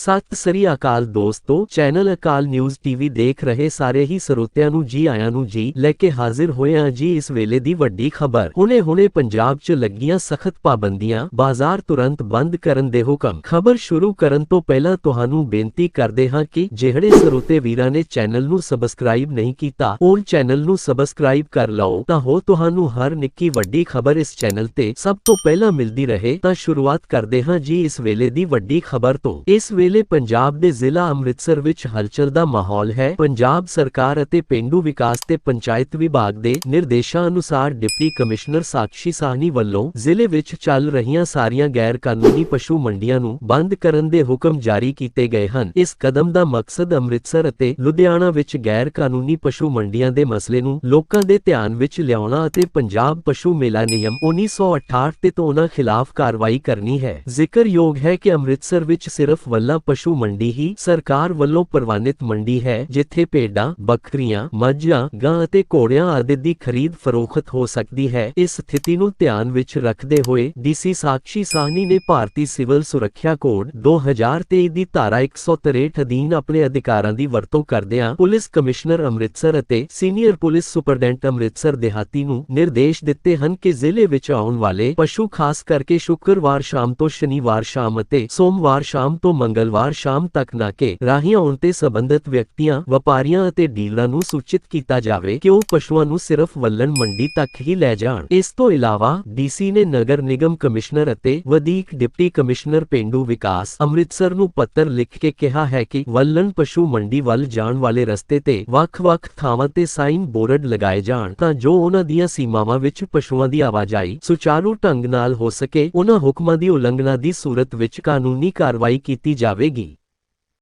ਸਤਿ ਸ੍ਰੀ ਅਕਾਲ ਦੋਸਤੋ, ਚੈਨਲ ਅਕਾਲ news TV ਦੇਖ ਰਹੇ ਸਾਰੇ ਹੀ ਸਰੋਤਿਆਂ ਨੂੰ ਜੀ ਆਇਆਂ ਨੂੰ ਜੀ ਲੈ ਕੇ ਹਾਜ਼ਰ ਹੋਏ ਹਾਂ ਜੀ ਇਸ ਵੇਲੇ ਦੀ ਵੱਡੀ ਖਬਰ। ਹੁਣੇ-ਹੁਣੇ ਪੰਜਾਬ 'ਚ ਲੱਗੀਆਂ ਸਖਤ ਪਾਬੰਦੀਆਂ ਬਾਜ਼ਾਰ ਤੁਰੰਤ ਬੰਦ ਕਰਨ ਦੇ ਹੁਕਮ। ਖਬਰ ਸ਼ੁਰੂ ਕਰਨ ਤੋਂ ਪਹਿਲਾਂ ਤੁਹਾਨੂੰ ਬੇਨਤੀ ਕਰਦੇ ਹਾਂ ਕਿ ਜਿਹੜੇ ਸਰੋਤੇ ਵੀਰਾਂ ਨੇ ਚੈਨਲ ਨੂੰ ਸਬਸਕ੍ਰਾਈਬ ਨਹੀਂ ਕੀਤਾ, ਉਹ ਚੈਨਲ ਨੂੰ ਸਬਸਕ੍ਰਾਈਬ ਕਰ ਲਓ। ਤਾਂ ਹੋ ਤੁਹਾਨੂੰ ਹਰ ਨਿੱਕੀ ਵੱਡੀ ਖਬਰ ਇਸ ਚੈਨਲ ਤੇ ਸਭ ਤੋਂ ਪਹਿਲਾਂ ਮਿਲਦੀ ਰਹੇ ਤਾਂ ਸ਼ੁਰੂਆਤ ਕਰਦੇ ਹਾਂ ਜੀ ਇਸ ਵੇਲੇ ਦੀ ਵੱਡੀ ਖਬਰ ਤੋਂ। ਇਸ ਵੇਲੇ ਪੰਜਾਬ ਦੇ ਜ਼ਿਲ੍ਹਾ ਅੰਮ੍ਰਿਤਸਰ ਵਿੱਚ ਹਲਚਲ ਦਾ ਮਾਹੌਲ ਹੈ। ਪੰਜਾਬ ਸਰਕਾਰ ਅਤੇ ਪਿੰਡੂ ਵਿਕਾਸ ਤੇ ਪੰਚਾਇਤ ਵਿਭਾਗ ਦੇ ਨਿਰਦੇਸ਼ਾਂ ਅਨੁਸਾਰ ਡਿਪਟੀ ਕਮਿਸ਼ਨਰ ਸਾਕਸ਼ੀ ਸਾਹਨੀ ਵੱਲੋਂ ਜ਼ਿਲ੍ਹੇ ਵਿੱਚ ਚੱਲ ਰਹੀਆਂ ਸਾਰੀਆਂ ਗੈਰ ਕਾਨੂੰਨੀ ਪਸ਼ੂ ਮੰਡੀਆਂ ਨੂੰ ਬੰਦ ਕਰਨ ਦੇ ਹੁਕਮ ਜਾਰੀ ਕੀਤੇ ਗਏ ਹਨ। ਇਸ ਕਦਮ ਦਾ ਮਕਸਦ ਅੰਮ੍ਰਿਤਸਰ ਅਤੇ ਲੁਧਿਆਣਾ ਵਿੱਚ ਗੈਰ ਕਾਨੂੰਨੀ ਪਸ਼ੂ ਮੰਡੀਆਂ ਦੇ ਮਸਲੇ ਨੂੰ ਲੋਕਾਂ ਦੇ ਧਿਆਨ ਵਿੱਚ ਲਿਆਉਣਾ ਅਤੇ ਪੰਜਾਬ ਪਸ਼ੂ ਮੇਲਾ ਨਿਯਮ 1968 ਤੇ ਉਹਨਾਂ ਖਿਲਾਫ ਕਾਰਵਾਈ ਕਰਨੀ ਹੈ। ਜ਼ਿਕਰਯੋਗ ਹੈ ਕਿ ਅੰਮ੍ਰਿਤਸਰ ਵਿੱਚ ਸਿਰਫ ਵੱਲਾ ਪਸ਼ੂ ਮੰਡੀ ਹੀ ਸਰਕਾਰ ਵੱਲੋਂ ਪ੍ਰਵਾਨਿਤ ਮੰਡੀ ਹੈ, ਜਿੱਥੇ ਭੇਡਾਂ, ਬੱਕਰੀਆਂ, ਮੱਝਾਂ, ਗਾਂ ਅਤੇ ਘੋੜਿਆਂ ਆਦਿ ਦੀ ਖਰੀਦ ਫਰੋਖਤ ਹੋ ਸਕਦੀ ਹੈ। ਇਸ ਸਥਿਤੀ ਨੂੰ ਧਿਆਨ ਵਿੱਚ ਰੱਖਦੇ ਹੋਏ ਡੀਸੀ ਸਾਕਸ਼ੀ ਸਾਹਨੀ ਨੇ ਭਾਰਤੀ ਸਿਵਲ ਸੁਰੱਖਿਆ ਕੋਡ 2023 ਦੀ ਧਾਰਾ 163 ਅਧੀਨ ਆਪਣੇ ਅਧਿਕਾਰਾਂ ਦੀ ਵਰਤੋਂ ਕਰਦਿਆਂ ਪੁਲਿਸ ਕਮਿਸ਼ਨਰ ਅੰਮ੍ਰਿਤਸਰ ਅਤੇ ਸੀਨੀਅਰ ਪੁਲਿਸ ਸੁਪਰਡੈਂਟ ਅੰਮ੍ਰਿਤਸਰ ਦਿਹਾਤੀ ਨੂੰ ਨਿਰਦੇਸ਼ ਦਿੱਤੇ ਹਨ ਕਿ ਜ਼ਿਲ੍ਹੇ ਵਿੱਚ ਆਉਣ ਵਾਲੇ ਪਸ਼ੂ ਖਾਸ ਕਰਕੇ ਸ਼ੁੱਕਰਵਾਰ ਸ਼ਾਮ ਤੋਂ ਸ਼ਨੀਵਾਰ ਸ਼ਾਮ ਅਤੇ ਸੋਮਵਾਰ ਸ਼ਾਮ ਤੋਂ ਮੰਗ ਮੰਗਲਵਾਰ ਸ਼ਾਮ ਤੱਕ ਨਾਕੇ ਰਾਹੀਂ ਆਉਣ ਤੇ ਸਬੰਧਤ ਵਿਅਕਤੀਆਂ, ਵਪਾਰੀਆਂ ਅਤੇ ਡੀਲਰਾਂ ਨੂੰ ਸੂਚਿਤ ਕੀਤਾ ਜਾਵੇ ਕਿ ਉਹ ਪਸ਼ੂਆਂ ਨੂੰ ਸਿਰਫ ਵੱਲਣ ਮੰਡੀ ਤੱਕ ਹੀ ਲੈ ਜਾਣ। ਇਸ ਤੋਂ ਇਲਾਵਾ ਡੀਸੀ ਨੇ ਨਗਰ ਨਿਗਮ ਕਮਿਸ਼ਨਰ ਅਤੇ ਵਧੀਕ ਡਿਪਟੀ ਕਮਿਸ਼ਨਰ ਪਿੰਡੂ ਵਿਕਾਸ ਅੰਮ੍ਰਿਤਸਰ ਨੂੰ ਪੱਤਰ ਲਿਖ ਕੇ ਕਿਹਾ ਹੈ ਕਿ ਵੱਲਣ ਪਸ਼ੂ ਮੰਡੀ ਵੱਲ ਜਾਣ ਵਾਲੇ ਰਸਤੇ ਤੇ ਵੱਖ-ਵੱਖ ਥਾਵਾਂ ਤੇ ਸਾਈਨ ਬੋਰਡ ਲਗਾਏ ਜਾਣ ਤਾਂ ਜੋ ਉਹਨਾਂ ਦੀਆਂ ਸੀਮਾਵਾਂ ਵਿੱਚ ਪਸ਼ੂਆਂ ਦੀ ਆਵਾਜਾਈ ਸੁਚਾਰੂ ਢੰਗ ਨਾਲ ਹੋ ਸਕੇ, ਉਹਨਾਂ ਹੁਕਮਾਂ ਦੀ ਉਲੰਘਣਾ ਦੀ ਸੂਰਤ ਵਿੱਚ ਕਾਨੂੰਨੀ ਕਾਰਵਾਈ ਕੀਤੀ ਜਾ ਜਾਵੇਗੀ।